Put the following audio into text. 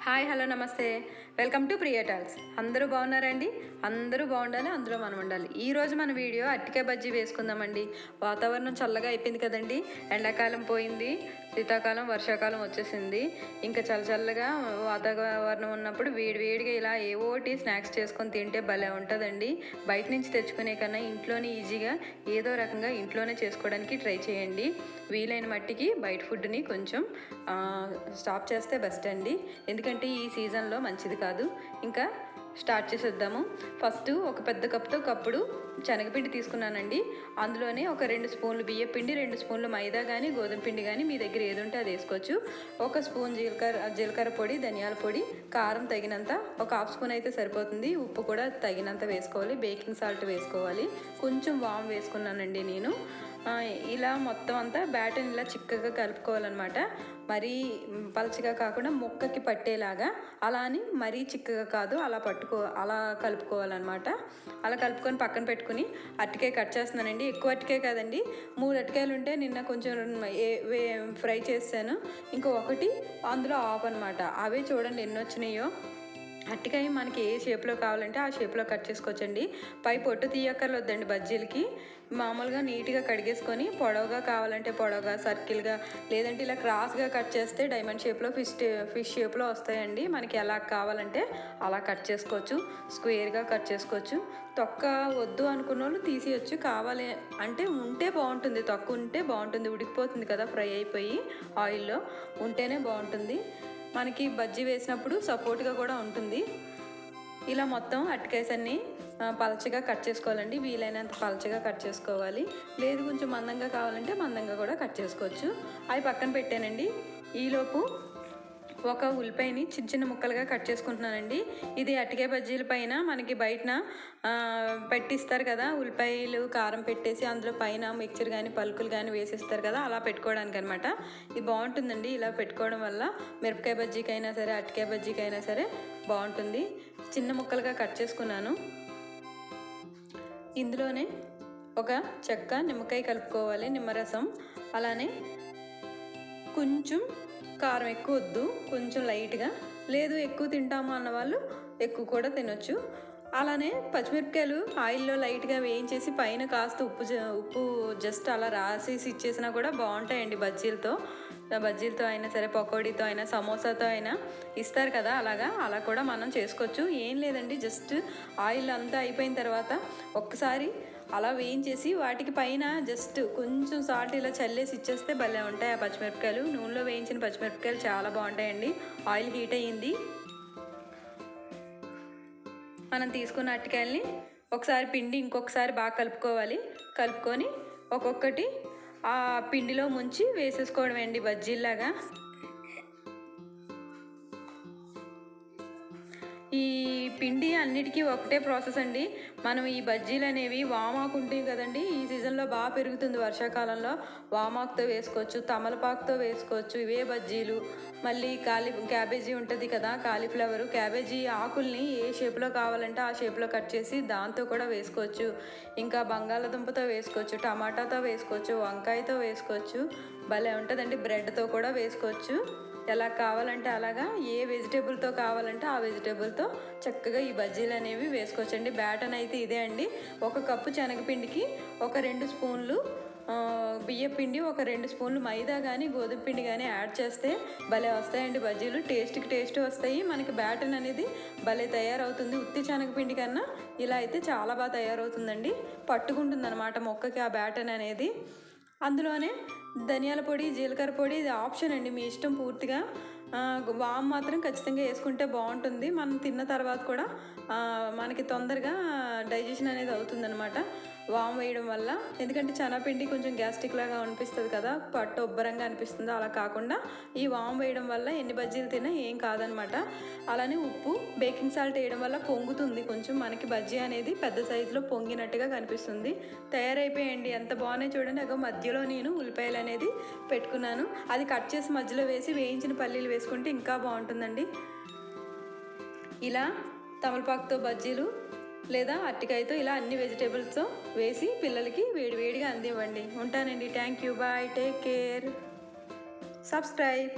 Hi hello నమస్తే welcome to ప్రియేటాల్స్ అందరూ బాగున్నారండి? అందరూ బాగుండాలి అందులో మనం ఉండాలి. ఈరోజు మన వీడియో అట్టికాయ బజ్జీ వేసుకుందామండి. వాతావరణం చల్లగా అయిపోయింది కదండి? ఎండాకాలం పోయింది శీతాకాలం వర్షాకాలం వచ్చేసింది. ఇంకా చల్ల చల్లగా వాతావరణం ఉన్నప్పుడు వేడి వేడిగా ఇలా ఏవోటి స్నాక్స్ చేసుకొని తింటే భలే ఉంటుందండి. బయట నుంచి తెచ్చుకునే కన్నా ఇంట్లోనే ఈజీగా ఏదో రకంగా ఇంట్లోనే చేసుకోవడానికి ట్రై చేయండి. వీలైన మట్టికి బయట ఫుడ్ని కొంచెం స్టాప్ చేస్తే బెస్ట్ అండి. ఎందుకంటే ఈ సీజన్లో మంచిది కాదు. ఇంకా స్టార్ట్ చేసేద్దాము. ఫస్ట్ ఒక పెద్ద కప్తో కప్పుడు శనగపిండి తీసుకున్నానండి. అందులోనే ఒక రెండు స్పూన్లు బియ్య పిండి రెండు స్పూన్లు మైదా కానీ గోధుమ పిండి కానీ మీ దగ్గర ఏది ఉంటే అది వేసుకోవచ్చు. ఒక స్పూన్ జీలకర్ర జీలకర్ర పొడి ధనియాల పొడి కారం తగినంత ఒక హాఫ్ స్పూన్ అయితే సరిపోతుంది. ఉప్పు కూడా తగినంత వేసుకోవాలి. బేకింగ్ సాల్ట్ వేసుకోవాలి. కొంచెం వామ్ వేసుకున్నానండి నేను. ఇలా మొత్తం అంతా బ్యాటర్ని ఇలా చిక్కగా కలుపుకోవాలన్నమాట. మరీ పలచగా కాకుండా ముక్కకి పట్టేలాగా. అలా అని మరీ చిక్కగా కాదు అలా పట్టుకో అలా కలుపుకోవాలన్నమాట. అలా కలుపుకొని పక్కన పెట్టుకుని అట్టికే కట్ చేస్తున్నానండి. ఎక్కువ అరటికాయ కాదండి మూడు అట్టికాయలు ఉంటే నిన్న కొంచెం ఫ్రై చేశాను. ఇంకో ఒకటి అందులో ఆఫ్ అనమాట అవే చూడండి ఎన్ని వచ్చినాయో. అట్టికాయ మనకి ఏ షేప్లో కావాలంటే ఆ షేప్లో కట్ చేసుకోవచ్చండి. పై పొట్టు తీయక్కర్లేదండి బజ్జీలకి. మామూలుగా నీట్గా కడిగేసుకొని పొడవుగా కావాలంటే పొడవుగా సర్కిల్గా లేదంటే ఇలా క్రాస్గా కట్ చేస్తే డైమండ్ షేప్లో ఫిష్ ఫిష్ షేప్లో వస్తాయండి. మనకి ఎలా కావాలంటే అలా కట్ చేసుకోవచ్చు. స్క్వేర్గా కట్ చేసుకోవచ్చు. తొక్క వద్దు అనుకున్న వాళ్ళు తీసేయచ్చు. కావాలి అంటే ఉంటే బాగుంటుంది. తొక్క ఉంటే బాగుంటుంది. ఉడికిపోతుంది కదా ఫ్రై అయిపోయి ఆయిల్లో. ఉంటేనే బాగుంటుంది. మనకి బజ్జీ వేసినప్పుడు సపోర్ట్గా కూడా ఉంటుంది. ఇలా మొత్తం అట్టికాయస్ అన్ని పలచగా కట్ చేసుకోవాలండి. వీలైనంత పలచగా కట్ చేసుకోవాలి. లేదు కొంచెం మందంగా కావాలంటే మందంగా కూడా కట్ చేసుకోవచ్చు. అవి పక్కన పెట్టానండి. ఈలోపు ఒక ఉల్లిపాయని చిన్న చిన్న ముక్కలుగా కట్ చేసుకుంటున్నానండి. ఇది అటికే బజ్జీల పైన మనకి బయటన పెట్టిస్తారు కదా ఉల్లిపాయలు కారం పెట్టేసి అందులో పైన మిక్చర్ కానీ పలుకులు కానీ వేసిస్తారు కదా అలా పెట్టుకోవడానికి అనమాట ఇది బాగుంటుందండి ఇలా పెట్టుకోవడం వల్ల. మిరపకాయ బజ్జీకైనా సరే అటికాయ బజ్జీకైనా సరే బాగుంటుంది. చిన్న ముక్కలుగా కట్ చేసుకున్నాను. ఇందులోనే ఒక చెక్క నిమ్మకాయ కలుపుకోవాలి నిమ్మరసం. అలానే కొంచెం కారం ఎక్కువ వద్దు కొంచెం లైట్గా. లేదు ఎక్కువ తింటాము అన్న వాళ్ళు ఎక్కువ కూడా తినొచ్చు. అలానే పచ్చిమిరపకాయలు ఆయిల్లో లైట్గా వేయించేసి పైన కాస్త ఉప్పు ఉప్పు జస్ట్ అలా రాసేసి ఇచ్చేసినా కూడా బాగుంటాయండి బజ్జీలతో. బజ్జీలతో అయినా సరే పకోడీతో అయినా సమోసాతో అయినా ఇస్తారు కదా అలాగా? అలా కూడా మనం చేసుకోవచ్చు. ఏం లేదండి జస్ట్ ఆయిల్ అంతా అయిపోయిన తర్వాత ఒక్కసారి అలా వేయించేసి వాటికి పైన జస్ట్ కొంచెం సాల్ట్ ఇలా చల్లేసి ఇచ్చేస్తే భలే ఉంటాయి ఆ పచ్చిమిరపకాయలు. నూనెలో వేయించిన పచ్చిమిరపకాయలు చాలా బాగుంటాయండి. ఆయిల్ హీట్ అయ్యింది. మనం తీసుకున్న అరటికాయల్ని ఒకసారి పిండి ఇంకొకసారి బాగా కలుపుకోవాలి. కలుపుకొని ఒక్కొక్కటి ఆ పిండిలో ముంచి వేసేసుకోవడం అండి బజ్జీల్లాగా. ఈ పిండి అన్నిటికీ ఒకటే ప్రాసెస్ అండి. మనం ఈ బజ్జీలు అనేవి వామాకు ఉంటాయి కదండి. ఈ సీజన్లో బాగా పెరుగుతుంది వర్షాకాలంలో. వామాకుతో వేసుకోవచ్చు తమలపాకుతో వేసుకోవచ్చు ఇవే బజ్జీలు. మళ్ళీ కాలి క్యాబేజీ ఉంటుంది కదా కాలీఫ్లవరు. క్యాబేజీ ఆకుల్ని ఏ షేప్లో కావాలంటే ఆ షేప్లో కట్ చేసి దాంతో కూడా వేసుకోవచ్చు. ఇంకా బంగాళాదుంపతో వేసుకోవచ్చు టమాటాతో వేసుకోవచ్చు వంకాయతో వేసుకోవచ్చు. భలే ఉంటుందండి. బ్రెడ్తో కూడా వేసుకోవచ్చు. ఎలా కావాలంటే అలాగా ఏ వెజిటేబుల్తో కావాలంటే ఆ వెజిటేబుల్తో చక్కగా ఈ బజ్జీలు అనేవి వేసుకోవచ్చండి. బ్యాటన్ అయితే ఇదే అండి. ఒక కప్పు శనగపిండికి ఒక రెండు స్పూన్లు బియ్యపిండి బియ్య పిండి ఒక రెండు స్పూన్లు మైదా కానీ గోధుమ పిండి కానీ యాడ్ చేస్తే భలే వస్తాయండి బజ్జీలు. టేస్ట్కి టేస్ట్ వస్తాయి. మనకి బ్యాటన్ అనేది భలే తయారవుతుంది. ఉత్తి శనగపిండి కన్నా ఇలా అయితే చాలా బాగా తయారవుతుందండి. పట్టుకుంటుంది అనమాట మొక్కకి ఆ బ్యాటన్ అనేది. అందులోనే ధనియాల పొడి జీలకర్ర పొడి ఇది ఆప్షన్ అండి. మీ ఇష్టం పూర్తిగా. వామ్ మాత్రం ఖచ్చితంగా వేసుకుంటే బాగుంటుంది. మనం తిన్న తర్వాత కూడా మనకి తొందరగా డైజెషన్ అనేది అవుతుందన్నమాట. వామ్ వేయడం వల్ల ఎందుకంటే చనాపిండి కొంచెం గ్యాస్ట్రిక్ లాగా అనిపిస్తుంది కదా పట్టు ఉబ్బరంగా అనిపిస్తుంది అలా కాకుండా ఈ వామ్ వేయడం వల్ల ఎన్ని బజ్జీలు తిన్నా ఏం కాదనమాట. అలానే ఉప్పు బేకింగ్ సాల్ట్ వేయడం వల్ల పొంగుతుంది కొంచెం మనకి బజ్జీ అనేది పెద్ద సైజులో పొంగినట్టుగా కనిపిస్తుంది. తయారైపోయండి ఎంత బాగున్నాయి చూడండి. అగో మధ్యలో నేను ఉల్లిపాయలు అనేది పెట్టుకున్నాను. అది కట్ చేసి మధ్యలో వేసి వేయించిన పల్లీలు వేసుకుంటే ఇంకా బాగుంటుందండి. ఇలా తమలపాకుతో బజ్జీలు లేదా అరటికాయతో ఇలా అన్ని వెజిటేబుల్స్తో వేసి పిల్లలకి వేడివేడిగా అందివ్వండి. ఉంటానండి. Thank you bye take care subscribe